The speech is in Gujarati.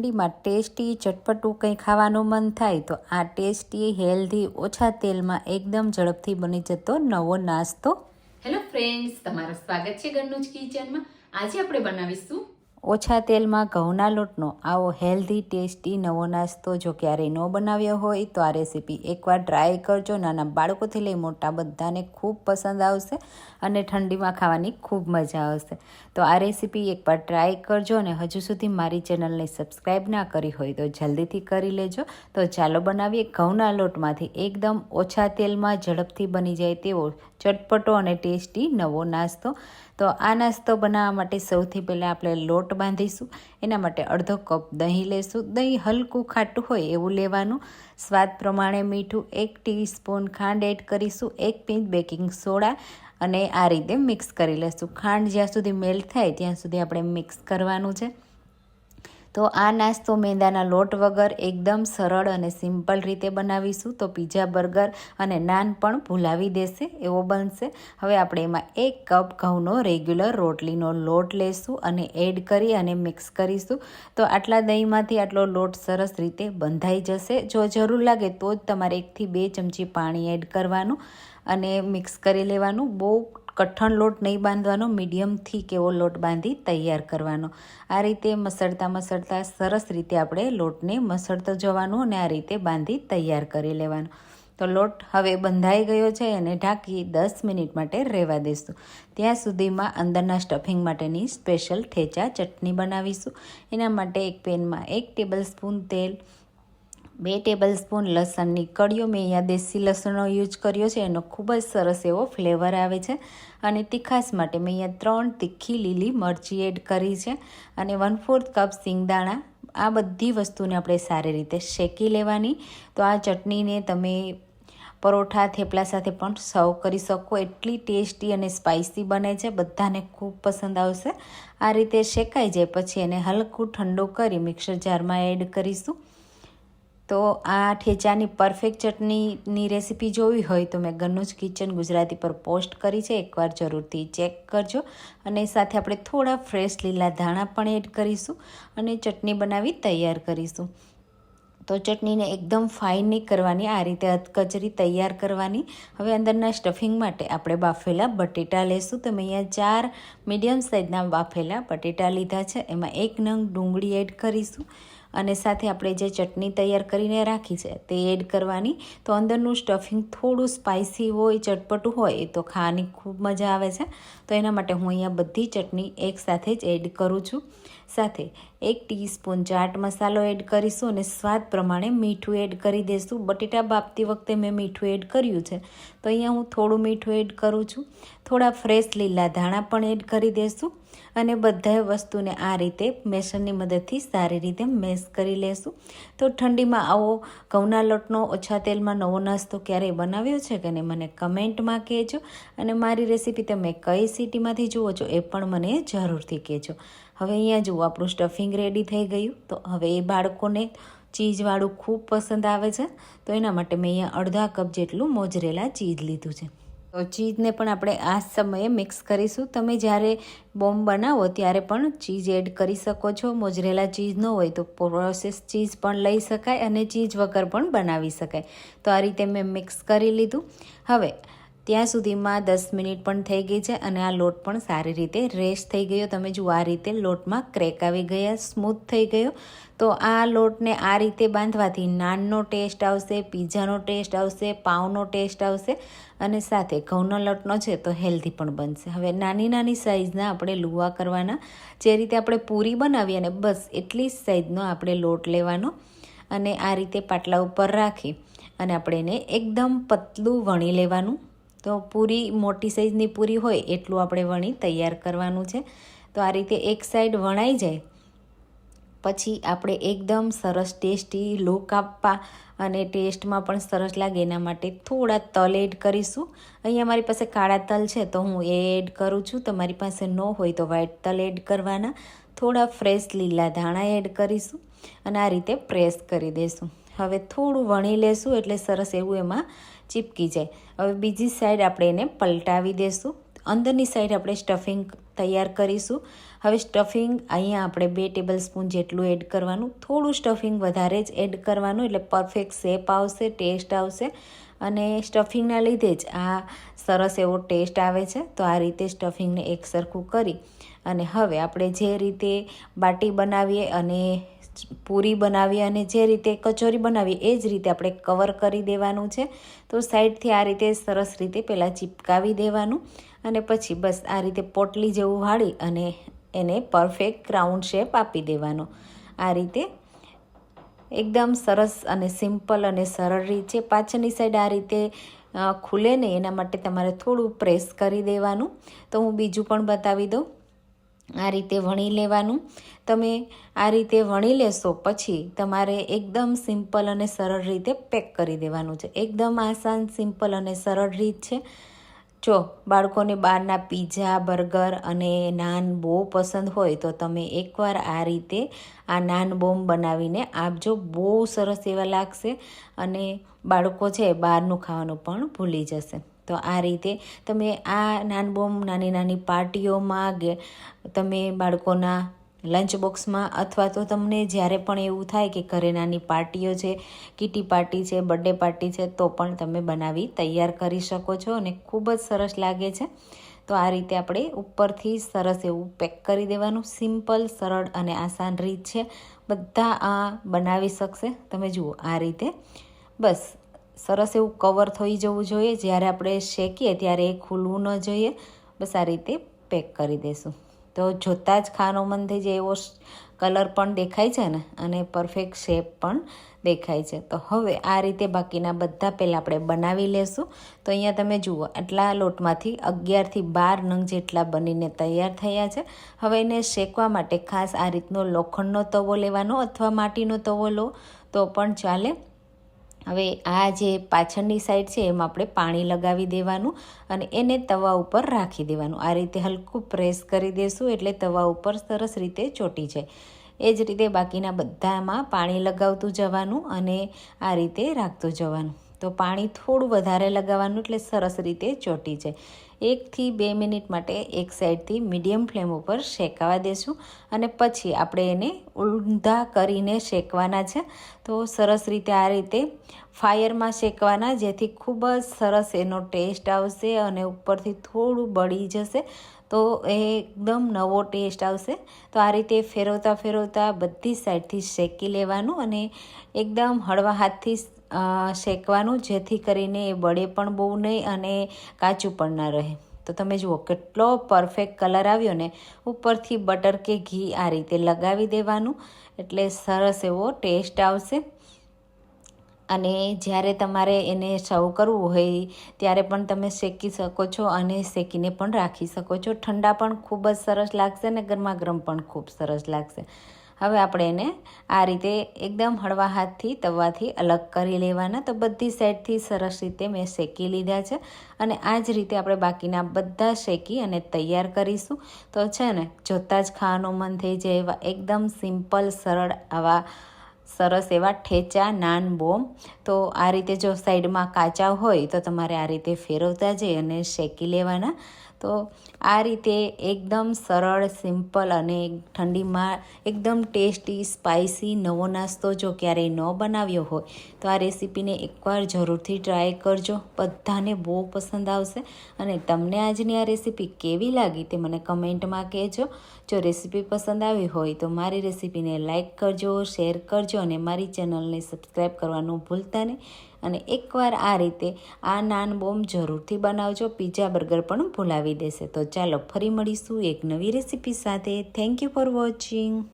ઠંડીમાં ટેસ્ટી ચટપટું કંઈ ખાવાનું મન થાય તો આ ટેસ્ટી, હેલ્ધી, ઓછા તેલમાં એકદમ ઝડપથી બની જતો નવો નાસ્તો. હેલો ફ્રેન્ડ્સ તમારું સ્વાગત છે ઘરનું જ કિચનમાં આજે આપણે બનાવીશું ઓછા તેલમાં ઘઉંના લોટનો આવો હેલ્ધી ટેસ્ટી નવો નાસ્તો જો ક્યારેય ન બનાવ્યો હોય તો આ રેસીપી એકવાર ટ્રાય કરજો. નાના બાળકોથી લઈ મોટા બધાને ખૂબ પસંદ આવશે અને ઠંડીમાં ખાવાની ખૂબ મજા આવશે. તો આ રેસીપી એકવાર ટ્રાય કરજો અને હજુ સુધી મારી ચેનલને સબસ્ક્રાઈબ ના કરી હોય તો જલ્દીથી કરી લેજો. તો ચાલો બનાવીએ ઘઉંના લોટમાંથી એકદમ ઓછા તેલમાં ઝડપથી બની જાય તેવો ચટપટો અને ટેસ્ટી નવો નાસ્તો. તો આ નાસ્તો બનાવવા માટે સૌથી પહેલાં આપણે લોટ બાંધીશું. એના માટે અડધો કપ દહીં લેશું. દહીં હલકું ખાટું હોય એવું લેવાનું. સ્વાદ પ્રમાણે મીઠું એક ટીસ્પૂન ખાંડ એડ કરીશું. એક પીંચ બેકિંગ સોડા અને આ રીતે મિક્સ કરી લેશું. ખાંડ જ્યાં સુધી મેલ્ટ થાય ત્યાં સુધી આપણે મિક્સ કરવાનું છે. તો આ નાસ્તો મેંદાના લોટ વગર એકદમ સરળ અને સિમ્પલ રીતે બનાવીશું. તો પીઝા, બર્ગર અને નાન પણ ભૂલાવી દેશે, એવો બનશે. હવે આપણે એમાં એક કપ ઘઉંનો રેગ્યુલર રોટલીનો લોટ લેશું અને એડ કરી અને મિક્સ કરીશું. તો આટલા દહીંમાંથી આટલો લોટ સરસ રીતે બંધાઈ જશે. જો જરૂર લાગે તો જ તમારે એકથી બે ચમચી પાણી એડ કરવાનું અને મિક્સ કરી લેવાનું. બહુ કઠણ લોટ નહીં બાંધવાનો, મીડિયમથી કેવો લોટ બાંધી તૈયાર કરવાનો. આ રીતે મસળતા મસળતા સરસ રીતે આપણે લોટને મસળતો જવાનું અને આ રીતે બાંધી તૈયાર કરી લેવાનો. તો લોટ હવે બંધાઈ ગયો છે અને ઢાંકી દસ મિનિટ માટે રહેવા દઈશું ત્યાં સુધીમાં અંદરના સ્ટફિંગ માટેની સ્પેશિયલ ઠેચા ચટણી બનાવીશું. એના માટે એક પેનમાં એક ટેબલ સ્પૂન તેલ બે ટેબલ સ્પૂન લસણની કળીઓ મેં અહીંયા દેશી લસણનો યુઝ કર્યો છે. એનો ખૂબ જ સરસ એવો ફ્લેવર આવે છે. અને તીખાસ માટે મેં અહીંયા ત્રણ તીખી લીલી મરચી એડ કરી છે. અને વન ફોર્થ કપ સિંગદાણા. આ બધી વસ્તુને આપણે સારી રીતે શેકી લેવાની. તો આ ચટણીને તમે પરોઠા, થેપલા સાથે પણ સર્વ કરી શકો. એટલી ટેસ્ટી અને સ્પાઇસી બને છે. બધાને ખૂબ પસંદ આવશે. આ રીતે શેકાઈ જાય પછી એને હલકું ઠંડુ કરી મિક્સર જારમાં એડ કરીશું. તો આ ઠેચાની પરફેક્ટ ચટણીની રેસીપી જોવી હોય તો મેં ઘરનું જ કિચન ગુજરાતી પર પોસ્ટ કરી છે, એકવાર જરૂરથી ચેક કરજો. અને સાથે આપણે થોડા ફ્રેશ લીલા ધાણા પણ એડ કરીશું અને ચટણી બનાવી તૈયાર કરીશું. તો ચટણીને એકદમ ફાઇન નહીં કરવાની, આ રીતે અધકચરી તૈયાર કરવાની. હવે અંદરના સ્ટફિંગ માટે આપણે બાફેલા બટેટા લેશું. તો મેં અહીંયા ચાર મીડિયમ સાઇઝના બાફેલા બટેટા લીધા છે, એમાં એક નંગ ડુંગળી એડ કરીશું. અને સાથે આપણે જે ચટણી તૈયાર કરીને રાખી છે તે એડ કરવાની. તો અંદરનું સ્ટફિંગ થોડું સ્પાઇસી હોય, ચટપટું હોય તો ખાવાની ખૂબ મજા આવે છે. તો એના માટે હું અહીંયા બધી ચટણી એકસાથે જ એડ કરું છું. સાથે એક ટીસ્પૂન ચાટ મસાલો એડ કરીશું અને સ્વાદ પ્રમાણે મીઠું એડ કરી દઈશું બટેટા બાપતી વખતે મેં મીઠું એડ કર્યું છે. તો અહીંયા હું થોડું મીઠું એડ કરું છું. થોડા ફ્રેશ લીલા ધાણા પણ એડ કરી દઈશું અને બધા વસ્તુને આ રીતે મેશનની મદદથી સારી રીતે મેશ કરી લેશું. તો ઠંડીમાં આવો ઘઉંના લોટનો ઓછા તેલમાં નવો નાસ્તો ક્યારેય બનાવ્યો છે કે નહીં મને કમેન્ટમાં કહેજો. અને મારી રેસીપી તમે કઈ સિટીમાંથી જુઓ છો એ પણ મને જરૂરથી કહેજો. હવે અહીંયા જુઓ, આપણું સ્ટફિંગ રેડી થઈ ગયું. તો હવે એ બાળકોને ચીઝવાળું ખૂબ પસંદ આવે છે. તો એના માટે મેં અહીંયા અડધા કપ જેટલું મોજરેલા ચીઝ લીધું છે. તો ચીઝને પણ આપણે આ સમયે મિક્સ કરીશું. તમે જ્યારે બોમ્બ બનાવો ત્યારે પણ ચીઝ એડ કરી શકો છો. મોજરેલા ચીઝ ન હોય તો પ્રોસેસ ચીઝ પણ લઈ શકાય અને ચીઝ વગર પણ બનાવી શકાય. તો આ રીતે મેં મિક્સ કરી લીધું. હવે ત્યાં સુધીમાં દસ મિનિટ પણ થઈ ગઈ છે અને આ લોટ પણ સારી રીતે રેસ્ટ થઈ ગયો. તમે જુઓ, આ રીતે લોટમાં ક્રેક આવી ગયા, સ્મૂથ થઈ ગયો. તો આ લોટને આ રીતે બાંધવાથી નાનનો ટેસ્ટ આવશે, પીઝાનો ટેસ્ટ આવશે, પાઉંનો ટેસ્ટ આવશે અને સાથે ઘઉંનો લોટનો છે તો હેલ્ધી પણ બનશે. હવે નાની નાની સાઇઝના આપણે લુવા કરવાના, જે રીતે આપણે પૂરી બનાવીએ અને બસ એટલી જ સાઇઝનો આપણે લોટ લેવાનો અને આ રીતે પાટલા ઉપર રાખી અને આપણે એને એકદમ પતલું વણી લેવાનું. તો પૂરી મોટી સાઇઝની પૂરી હોય એટલું આપણે વણી તૈયાર કરવાનું છે. તો આ રીતે એક સાઈડ વણાઈ જાય. પછી આપણે એકદમ સરસ ટેસ્ટી લુક આપવા અને ટેસ્ટમાં પણ સરસ લાગે એના માટે થોડા તલ એડ કરીશું. અહીંયા મારી પાસે કાળા તલ છે તો હું એ એડ કરું છું. તમારી પાસે ન હોય તો વ્હાઈટ તલ એડ કરવાના. થોડા ફ્રેશ લીલા ધાણા એડ કરીશું અને આ રીતે પ્રેસ કરી દઈશું હવે થોડું વણી લેશું એટલે સરસ એવું એમાં ચીપકી જાય. હવે બીજી સાઈડ આપણે એને પલટાવી દઈશું અંદરની સાઈડ આપણે સ્ટફિંગ તૈયાર કરીશું. હવે સ્ટફિંગ અહીંયા આપણે બે ટેબલ સ્પૂન જેટલું એડ કરવાનું. થોડું સ્ટફિંગ વધારે જ એડ કરવાનું એટલે પરફેક્ટ શેપ આવશે ટેસ્ટ આવશે. અને સ્ટફિંગના લીધે જ આ સરસ એવો ટેસ્ટ આવે છે. તો આ રીતે સ્ટફિંગને એક સરખું કરી. અને હવે આપણે જે રીતે બાટી બનાવીએ અને પૂરી બનાવી અને જે રીતે કચોરી બનાવી એ જ રીતે આપણે કવર કરી દેવાનું છે. તો સાઈડથી આ રીતે સરસ રીતે પહેલાં ચીપકાવી દેવાનું અને પછી બસ આ રીતે પોટલી જેવું વાળી અને એને પરફેક્ટ રાઉન્ડ શેપ આપી દેવાનો. આ રીતે એકદમ સરસ અને સિમ્પલ અને સરળ રીત છે પાછળની સાઈડ આ રીતે ખુલે ને એના માટે તમારે થોડું પ્રેસ કરી દેવાનું. તો હું બીજું પણ બતાવી દઉં. આ રીતે વણી લેવાનું. તમે આ રીતે વણી લેશો પછી તમારે એકદમ સિમ્પલ અને સરળ રીતે પેક કરી દેવાનું છે. એકદમ આસાન, સિમ્પલ અને સરળ રીત છે. જો બાળકોને બહારના પીઝા, બર્ગર અને નાન બહુ પસંદ હોય તો તમે એકવાર આ રીતે આ નાન બોમ્બ બનાવીને આપજો. બહુ સરસ એવા લાગશે અને બાળકો છે બહારનું ખાવાનું પણ ભૂલી જશે. તો આ રીતે તમે આ નાનબોમ નાની નાની પાર્ટીઓમાં તમે બાળકોના લંચ બોક્સમાં અથવા તો તમને જ્યારે પણ એવું થાય કે ઘરે નાની પાર્ટીઓ છે, કીટી પાર્ટી છે, બર્થડે પાર્ટી છે, તો પણ તમે બનાવી તૈયાર કરી શકો છો અને ખૂબ જ સરસ લાગે છે. તો આ રીતે આપણે ઉપરથી સરસ એવું પેક કરી દેવાનું. સિમ્પલ, સરળ અને આસાન રીત છે. બધા આ બનાવી શકશે. તમે જુઓ આ રીતે. બસ સરસ એવું કવર થઈ જવું જોઈએ. જ્યારે આપણે શેકીએ ત્યારે એ ખુલવું ન જોઈએ. બસ આ રીતે પેક કરી દઈશું. તો જોતાં જ ખાનો મન થઈ જાય એવો કલર પણ દેખાય છે ને, અને પરફેક્ટ શેપ પણ દેખાય છે. તો હવે આ રીતે બાકીના બધા પહેલાં આપણે બનાવી લેશું. તો અહીંયા તમે જુઓ, આટલા લોટમાંથી અગિયારથી બાર નંગ જેટલા બનીને તૈયાર થયા છે. હવે એને શેકવા માટે ખાસ આ રીતનો લોખંડનો તવો લેવાનો અથવા માટીનો તવો લો. તો પણ ચાલે. હવે આ જે પાછળની સાઈડ છે, એમાં આપણે પાણી લગાવી દેવાનું અને એને તવા ઉપર રાખી દેવાનું. આ રીતે હલકું પ્રેસ કરી દેશું એટલે તવા ઉપર સરસ રીતે ચોટી જાય. એ જ રીતે બાકીના બધામાં પાણી લગાવતું જવાનું અને આ રીતે રાખતું જવાનું. તો પાણી થોડું વધારે લગાવવાનું એટલે સરસ રીતે ચોટી જાય. એકથી બે મિનિટ માટે એક સાઈડથી મીડિયમ ફ્લેમ ઉપર શેકાવા દેશું અને પછી આપણે એને ઊંધા કરીને શેકવાના છે. તો સરસ રીતે આ રીતે ફાયરમાં શેકવાના, જેથી ખૂબ જ સરસ એનો ટેસ્ટ આવશે અને ઉપરથી થોડું બળી જશે. તો એ એકદમ નવો ટેસ્ટ આવશે. તો આ રીતે ફેરવતા ફેરવતા બધી સાઈડથી શેકી લેવાનું અને એકદમ હળવા હાથથી શેકવાનું, જેથી કરીને એ બળે પણ બહુ નહીં અને કાચું પણ ના રહે. તો તમે જુઓ, કેટલો પરફેક્ટ કલર આવ્યો ને. ઉપરથી બટર કે ઘી આ રીતે લગાવી દેવાનું. એટલે સરસ એવો ટેસ્ટ આવશે. અને જ્યારે તમારે એને સર્વ કરવું હોય, ત્યારે પણ તમે શેકી શકો છો અને શેકીને પણ રાખી શકો છો. ઠંડા પણ ખૂબ જ સરસ લાગશે અને ગરમા ગરમ પણ ખૂબ સરસ લાગશે. હવે આપણે એને આ રીતે એકદમ હળવા હાથથી તવાથી અલગ કરી લેવાના. તો બધી સાઈડથી સરસ રીતે મેં શેકી લીધા છે અને આ જ રીતે આપણે બાકીના બધા શેકી અને તૈયાર કરીશું. તો છે ને, જોતાં જ ખાવાનું મન થઈ જાય એવા એકદમ સિમ્પલ, સરળ, આવા સરસ એવા ઠેચા નાન બોમ. તો આ રીતે જો સાઈડમાં કાચા હોય તો તમારે આ રીતે ફેરવતા જઈ અને શેકી લેવાના. તો આ રીતે એકદમ સરળ, સિમ્પલ અને ઠંડીમાં એકદમ ટેસ્ટી, સ્પાઇસી નવો નાસ્તો જો ક્યારેય ન બનાવ્યો હોય, તો આ રેસીપીને એકવાર જરૂરથી ટ્રાય કરજો. બધાને બહુ પસંદ આવશે. અને તમને આજની આ રેસીપી કેવી લાગી તે મને કમેન્ટમાં કહેજો. જો રેસીપી પસંદ આવી હોય તો મારી રેસીપીને લાઇક કરજો, શેર કરજો અને મારી ચેનલને સબસ્ક્રાઈબ કરવાનું ભૂલતા નહીં. અને એકવાર આ રીતે આ નાન બોમ્બ જરૂરથી બનાવજો, પીઝા બર્ગર પણ ભૂલાવી દેશે. તો ચાલો ફરી મળીશું એક નવી રેસીપી સાથે. Thank you for watching